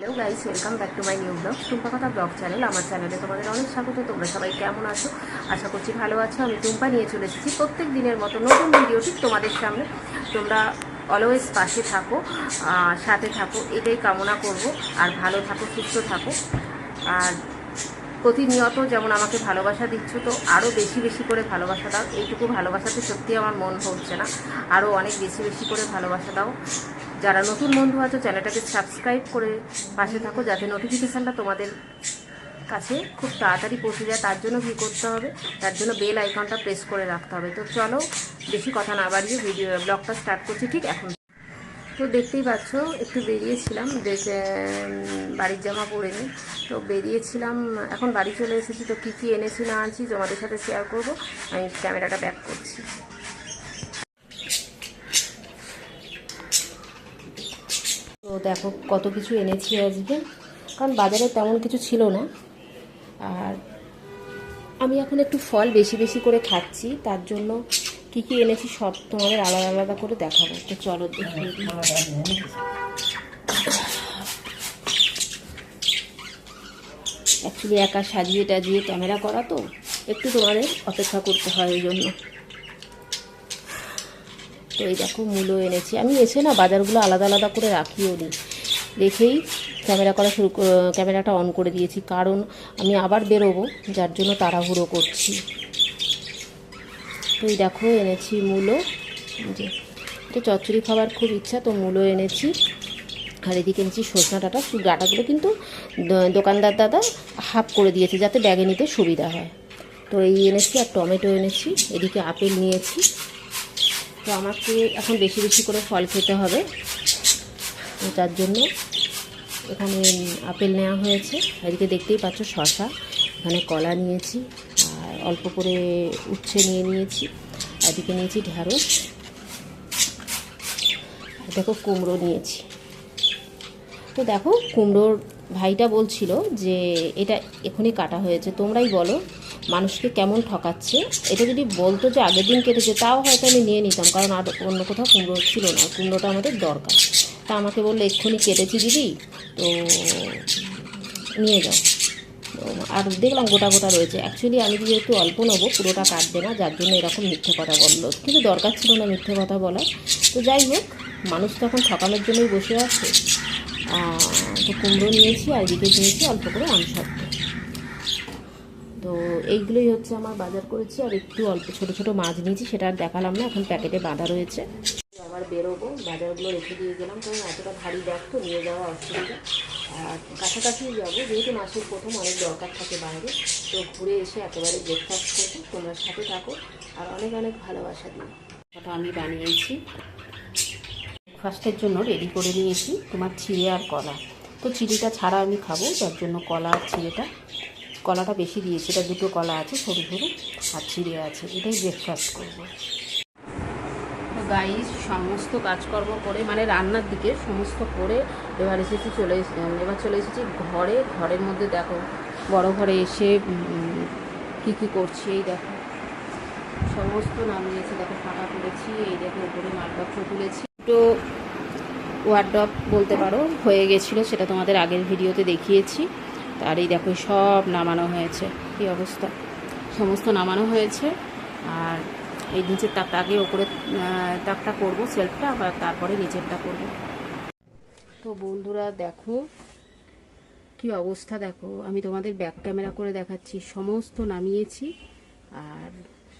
Hello guys welcome back to my new vlog Tumpa কথা blog channel আমার চ্যানেলে তোমাদের অনেক স্বাগত। তোমরা সবাই কেমন আছো? আশা করছি ভালো আছো। আমি টুম্পা নিয়ে চলে এসেছি প্রত্যেক দিনের মতো নতুন ভিডিও ঠিক তোমাদের সামনে। তোমরা অলওয়েজ পাশে থাকো সাথে থাকো, এটাই কামনা করব। আর ভালো থাকো, সুস্থ থাকো। আর প্রতিনিয়ত যেমন আমাকে ভালোবাসা দিচ্ছ, তো আরও বেশি বেশি করে ভালোবাসা দাও। এইটুকু ভালোবাসাতে সত্যি আমার মন হচ্ছে না। আরও অনেক বেশি বেশি করে ভালোবাসা দাও। যারা নতুন বন্ধু আছো, চ্যানেলটাকে সাবস্ক্রাইব করে পাশে থাকো, যাতে নোটিফিকেশানটা তোমাদের কাছে খুব তাড়াতাড়ি পৌঁছে যায়। তার জন্য কী করতে হবে? তার জন্য বেল আইকনটা প্রেস করে রাখতে হবে। তো চলো, বেশি কথা না বাড়িয়ে ভিডিও ব্লগটা স্টার্ট করছি ঠিক এখন। তো দেখতেই পাচ্ছ, একটু বেরিয়েছিলাম। দেখে বাড়ির জামা পরে নিই তো বেরিয়েছিলাম, এখন বাড়ি চলে এসেছি। তো কী কী এনেছি না আনছি তোমাদের সাথে শেয়ার করব। আমি ক্যামেরাটা ব্যাক করছি। দেখো কত কিছু এনেছি আজকে। কারণ বাজারে তেমন কিছু ছিল না। আর আমি এখন একটু ফল বেশি বেশি করে খাচ্ছি, তার জন্য কি কি এনেছি সব তোমাদের আলাদা আলাদা করে দেখাবো। তো চলো দিই অ্যাকচুয়ালি একা সাজিয়ে টাজিয়ে ক্যামেরা করা তো, একটু তোমাদের অপেক্ষা করতে হয় ওই জন্য। তো এই দেখো, মূলো এনেছি। আমি এসে না বাজারগুলো আলাদা আলাদা করে রাখিও নি। রেখেই ক্যামেরা করা শুরু ক্যামেরাটা অন করে দিয়েছি। কারণ আমি আবার বেরোবো, যার জন্য তাড়াহুড়ো করছি। তো এই দেখো, এনেছি মূলো। যে, এটা চচ্চড়ি খাবার খুব ইচ্ছা, তো মূলো এনেছি। আর এদিকে এনেছি সজনা ডাঁটা। ডাঁটাগুলো কিন্তু দোকানদার দাদা হাফ করে দিয়েছে, যাতে ব্যাগে নিতে সুবিধা হয়। তো এই এনেছি আর টমেটো এনেছি। এদিকে আপেল নিয়েছি। তো আমাকে এখন বেশি বেশি করে ফল খেতে হবে। তার জন্য এখানে আপেল নেওয়া হয়েছে। এদিকে দেখতেই পাচ্ছ শশা এখানে কলা নিয়েছি, আর অল্প করে উচ্ছে নিয়ে নিয়েছি। এদিকে নিয়েছি ঢ্যাঁড়স দেখো কুমড়ো নিয়েছি। তো দেখো কুমড়োর ভাইটা বলছিল যে এটা এখনই কাটা হয়েছে। তোমরাই বলো মানুষকে কেমন ঠকাচ্ছে, এটা যদি বলতো যে আগের দিন কেটেছে, তাও হয়তো আমি নিয়ে নিতাম, কারণ আর অন্য কোথাও কুমড়ো ছিল না, কুমড়োটা আমাদের দরকার। তা আমাকে বলল, এক্ষুনি কেটেছি দিদি, তো নিয়ে যাও। আর দেখলাম গোটা গোটা রয়েছে। অ্যাকচুয়ালি আমি যেহেতু অল্প নেব, পুরোটা কাটবে না, যার জন্য এরকম মিথ্যে কথা বলল। কিন্তু দরকার ছিল না মিথ্যে কথা বলার। তো যাই হোক, মানুষ তখন ঠকানোর জন্যই বসে আছে। তো কুমড়ো নিয়েছি, আর এদিকে নিয়েছি অল্প করে আমসত্ব তো এইগুলোই হচ্ছে আমার বাজার করেছি, আর একটু অল্প ছোট ছোট মাছ নিয়েছি, সেটা আর দেখালাম না, এখন প্যাকেটে বাঁধা রয়েছে। আবার বেরোবো, বাজারগুলো রেখে দিয়ে গেলাম, কারণ এতটা ভারী ব্যাগ তো, নিয়ে যাওয়া অসুবিধা। আর কাছাকাছি যাব, যেহেতু মাসের প্রথম অনেক দরকার থাকে বাইরে, তো ঘুরে এসে একেবারে ব্রেকফাস্ট করব, তোমরা সাথে থাকো, আর অনেক অনেক ভালোবাসা দিও। ওটা আমি বানিয়েছি। ব্রেকফাস্টের জন্য রেডি করে নিয়েছি, তোমার চিড়ে আর কলা। তো চিড়িটা ছাড়া আমি খাব, যার জন্য কলা আর চিড়েটা কলাটা বেশি দিয়েছি, এটা দুটো কলা আছে, সরু সরু, আর চিড়ে আছে, এটাই ব্রেকফাস্ট করব। গাইস সমস্ত কাজকর্ম করে মানে রান্নার দিকে সমস্ত করে এবার এসেছি চলে এবার চলে এসেছি ঘরে। ঘরের মধ্যে দেখো, বড় ঘরে এসে কি কি করছি, এই দেখো। সমস্ত নাম নামিয়েছি, দেখো ফাঁকা করেছি, এই দেখো উপরে মালপত্র তুলেছি। তো ওয়ার্ডপ বলতে পারো, হয়ে গেছিল, সেটা তোমাদের আগের ভিডিওতে দেখিয়েছি। আর এই দেখো সব নামানো হয়েছে। কি অবস্থা? সমস্ত নামানো হয়েছে। আর এই নিচের তাকটা আগে ওপরে তাকটা করব, সেলফটা, আবার তারপরে নিচেরটা করব। তো বন্ধুরা, দেখো কি অবস্থা দেখো। আমি তোমাদের ব্যাক ক্যামেরা করে দেখাচ্ছি। সমস্ত নামিয়েছি। আর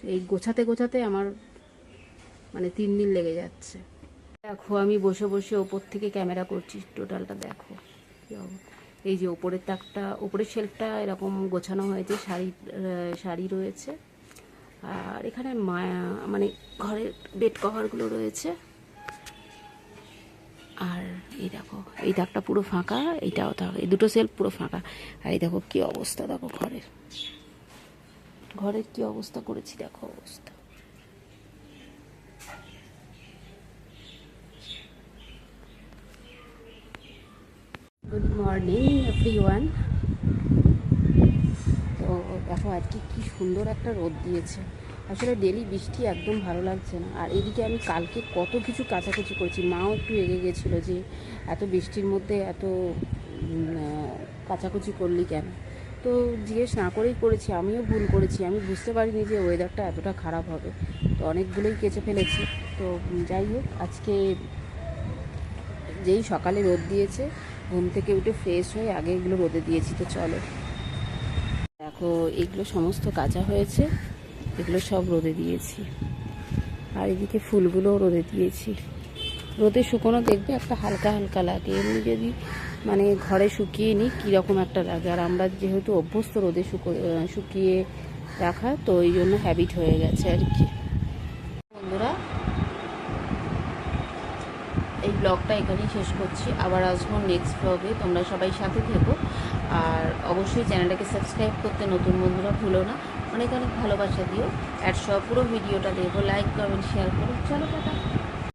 এই গোছাতে গোছাতে আমার মানে তিন দিন লেগে যাচ্ছে। দেখো, আমি বসে বসে ওপর থেকে ক্যামেরা করছি। টোটালটা দেখো। কি অব- এই যে ওপরের তাকটা, ওপরের শেলফটা এরকম গোছানো হয়েছে, শাড়ি শাড়ি রয়েছে। আর এখানে মায়া মানে ঘরের বেড কভারগুলো রয়েছে। আর এই দেখো, এই তাকটা পুরো ফাঁকা এইটাও থাক এই দুটো সেলফ পুরো ফাঁকা। আর এই দেখো কি অবস্থা, দেখো ঘরের। ঘরের কি অবস্থা করেছি, দেখো অবস্থা। মর্নিং এভরিওয়ান তো দেখো আজকে কি সুন্দর একটা রোদ দিয়েছে। আসলে ডেলি বৃষ্টি একদম ভালো লাগছে না। আর এদিকে আমি কালকে কত কিছু কাচাকুচি করেছি। মাও একটু এগে গেছিল যে এত বৃষ্টির মধ্যে এত আহ, কাচাকুচি করলি কেন? তো জিজ্ঞেস না করেই করেছি আমিও ভুল করেছি। আমি বুঝতে পারিনি যে ওয়েদারটা এতটা খারাপ হবে। তো অনেকগুলোই কেচে ফেলেছি। তো যাই হোক আজকে যেই সকালে রোদ দিয়েছে, ঘুম থেকে উঠে ফ্রেশ হয়ে আগে এগুলো রোদে দিয়েছি তো চলো। দেখো, এগুলো সমস্ত কাঁচা হয়েছে, এগুলো সব রোদে দিয়েছি। আর এদিকে ফুলগুলোও রোদে দিয়েছি। রোদে শুকনো দেখবে একটা হালকা হালকা লাগে, এমনি যদি মানে ঘরে শুকিয়ে নিই কীরকম একটা লাগে। আর আমরা যেহেতু অভ্যস্ত রোদে শুকো শুকিয়ে রাখা, তো ওই জন্য হ্যাবিট হয়ে গেছে আর কি বন্ধুরা এই ব্লগটা এখানেই শেষ করছি। আবার আসব নেক্সট ব্লগে তোমরা সবাই সাথে থেকো। আর অবশ্যই চ্যানেলটাকে সাবস্ক্রাইব করতে নতুন বন্ধুরা ভুলো না। অনেক অনেক ভালোবাসা দিও। আর সব পুরো ভিডিওটা দেখো। লাইক কমেন্ট শেয়ার করো। চলো, টাটা।